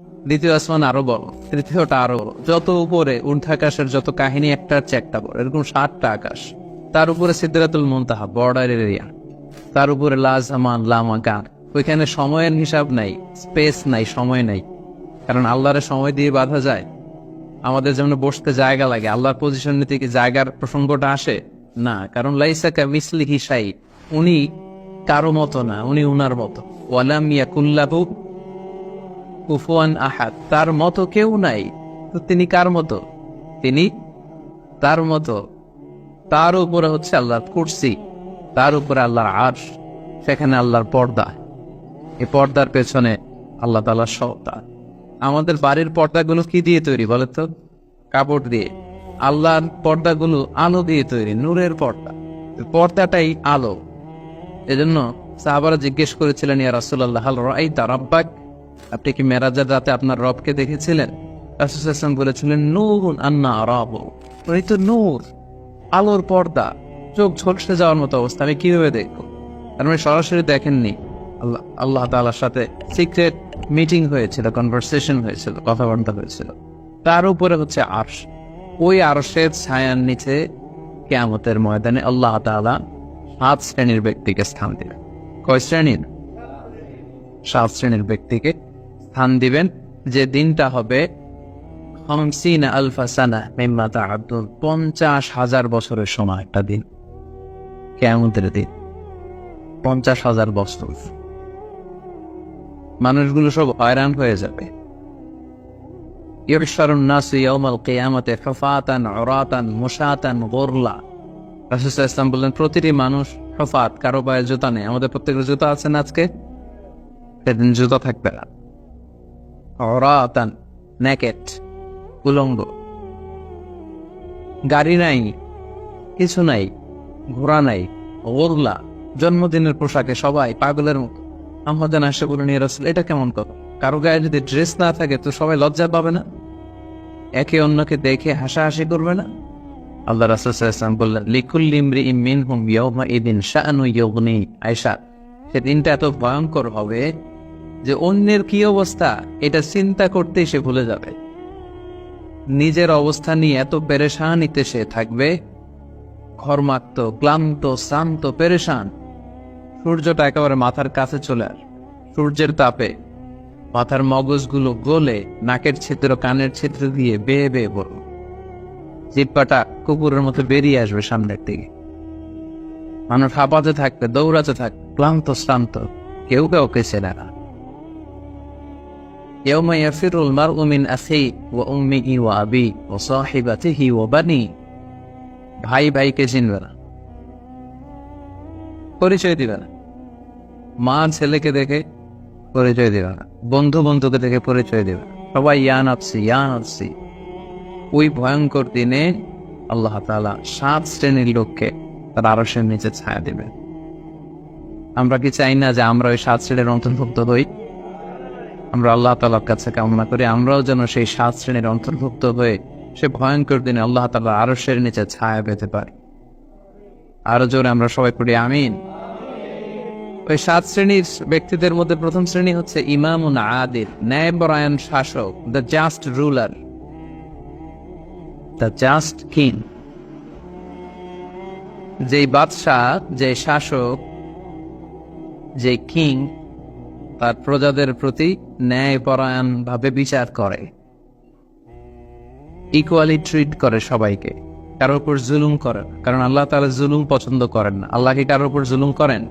দ্বিতীয় আসমান আরও বড়, তৃতীয়টা আরও বড়। যত উপরে ঊর্ধ্বাকাশের যত কাহিনী একটার চেয়ে একটা বড়, এরকম ষাটটা আকাশ। তার উপরে সিদ্ধাতুল মুনতাহা বর্ডার এরিয়া তার উপরে লাজামান লামাকান ওইখানে সময়ের হিসাব নাই স্পেস নাই, সময় নাই। কারণ আল্লাহরের সময় দিয়ে বাধা যায়। আমাদের যেমন বসতে জায়গা লাগে, আল্লাহর পজিশন নিতে কি জায়গার প্রসঙ্গটা আসে? না, কারণ লাইসাকা মিসলি হিসাই উনি কারও মতো না, উনি উনার মতো। ওয়ালাম ইয়াকুল্লাহু কুফুয়ান আহাদ, তার মতো কেউ নাই। তো তিনি কার মতো? তিনি তার মতো। তার উপরে হচ্ছে আল্লাহর কুরসি, তার উপরে আল্লাহর আর্শ, সেখানে আল্লাহর পর্দা। এই পর্দার পেছনে আল্লাহ তালার সত্তা। আমাদের বাড়ির পর্দাগুলো কি দিয়ে তৈরি বলে তো? কাপড় দিয়ে। আল্লাহর পর্দাগুলো আলো দিয়ে তৈরি, নূরের পর্দা। পর্দাটাই আলো। এজন্য সাহাবারা জিজ্ঞেস করেছিলেন, ইয়া রাআইতা রাব্বাক? আপনি কি মেরাজের রাতে আপনার রবকে দেখেছিলেন? রাসূল বলেছিলেন, নূরুন আন্না আরাবু। উনি তো নূর, আলোর পর্দা, চোখ ঝলসে যাওয়ার মতো অবস্থা। আমি কীভাবে দেখব? তার মানে সরাসরি দেখেননি। আল্লাহ আল্লাহ তাআলার সাথে সিক্রেট মিটিং হয়েছিল কনভারসেশন হয়েছিল, কথাবার্তা হয়েছিল। তার উপরে হচ্ছে আর্শ। ওই আরশের ছায়ার নিচে কেয়ামতের ময়দানে আল্লাহ তাআলা সাত শ্রেণির ব্যক্তিকে স্থান দিবেন। কয় শ্রেণির? সাত শ্রেণির ব্যক্তিকে স্থান দিবেন যে দিনটা হবে হামসিনা আলফা সানা মিম্মা তাআদ্দুন। পঞ্চাশ হাজার বছরের সময় একটা দিন। কেয়ামতের দিন। পঞ্চাশ হাজার বছর। মানুষগুলো সব হয়রান হয়ে যাবে। ইরশারুন নাস ইয়াউমাল কিয়ামাতে হুফাতান উরাতান মুশাতান প্রতিটি মানুষ হুফাত, কারও পায়ে জুতা নেই। আমাদের প্রত্যেকের জুতা আছে আজকে? সেদিন জুতা থাকবে না। নেকেট, উলঙ্গ। গাড়ি নাই, কিছু নাই, ঘোড়া নাই, ওরলা, জন্মদিনের পোশাকে সবাই পাগলের মতো। আমাদের আসে বলে নিয়ে রাসুল, এটা কেমন কথা? কারও গায়ে যদি ড্রেস না থাকে তো সবাই লজ্জা পাবে না? একে অন্যকে দেখে হাসাহাসি করবে না? আল্লাহ রাসুলাম বললেন লিকুল ইমরি ইমিন হুম ইয়মা ইদিন ইয়গনি আয়সা সেদিনটা এত ভয়ঙ্কর হবে যে অন্যের কি অবস্থা, এটা চিন্তা করতেই সে ভুলে যাবে। নিজের অবস্থা নিয়ে এত পেরেশানিতে সে থাকবে। ঘরমাক্ত, ক্লান্ত, শ্রান্ত, পেরেশান। সূর্যটা একেবারে মাথার কাছে চলে আস। সূর্যের তাপে মাথার মগজগুলো গলে নাকের ছিদ্র, কানের ছিদ্র দিয়ে বেয়ে বেয়ে পড়বে জিব্বাটা কুকুরের মতো বেরিয়ে আসবে সামনের দিকে। মানুষ হাঁপাতে থাকবে, দৌড়াতে থাকবে, ক্লান্ত, শ্রান্ত। কেউ কাউকে চেনে না। يوم يفر المرء من أخيه وأمه وأبيه وصاحبته وبنيه ভাই ভাইকে চিনবে না পরিচয় দিবে না মা ছেলেকে দেখে পরিচয় দিবে না বন্ধু বন্ধুকে দেখে পরিচয় দিবে না সবাই ইয়ান আপসি ইয়ান আপসি ওই ভয়ঙ্কর দিনে আল্লাহ তাআলা সাত শ্রেণীর লোককে তার আরসের নিচে ছায়া দিবে আমরা কি চাই না যে আমরা ওই সাত শ্রেণীর অন্তর্ভুক্ত হই আমরা আল্লাহ তালার কাছে কামনা করি, আমরাও যেন সেই সাত শ্রেণির অন্তর্ভুক্ত হয়ে সে ভয়ঙ্কর দিনে আল্লাহ তালা আরসের নিচে ছায়া পেতে পারি। আরও জোরে আমরা সবাই পড়ি, আমিন। ওই সাত শ্রেণির ব্যক্তিদের মধ্যে প্রথম শ্রেণি হচ্ছে ইমামুন আদিল, ন্যায়পরায়ণ শাসক, the just ruler, the just king. যেই বাদশাহ যে শাসক যে কিং তার প্রজাদের প্রতি ন্যায়পরায়ণ ভাবে বিচার করে। ইকুয়ালি ট্রিট করে সবাইকে। কারোর উপর জুলুম করে কারণ আল্লাহ তালা জুলুম পছন্দ করেন আল্লাহ কি কারোর উপর জুলুম করেন?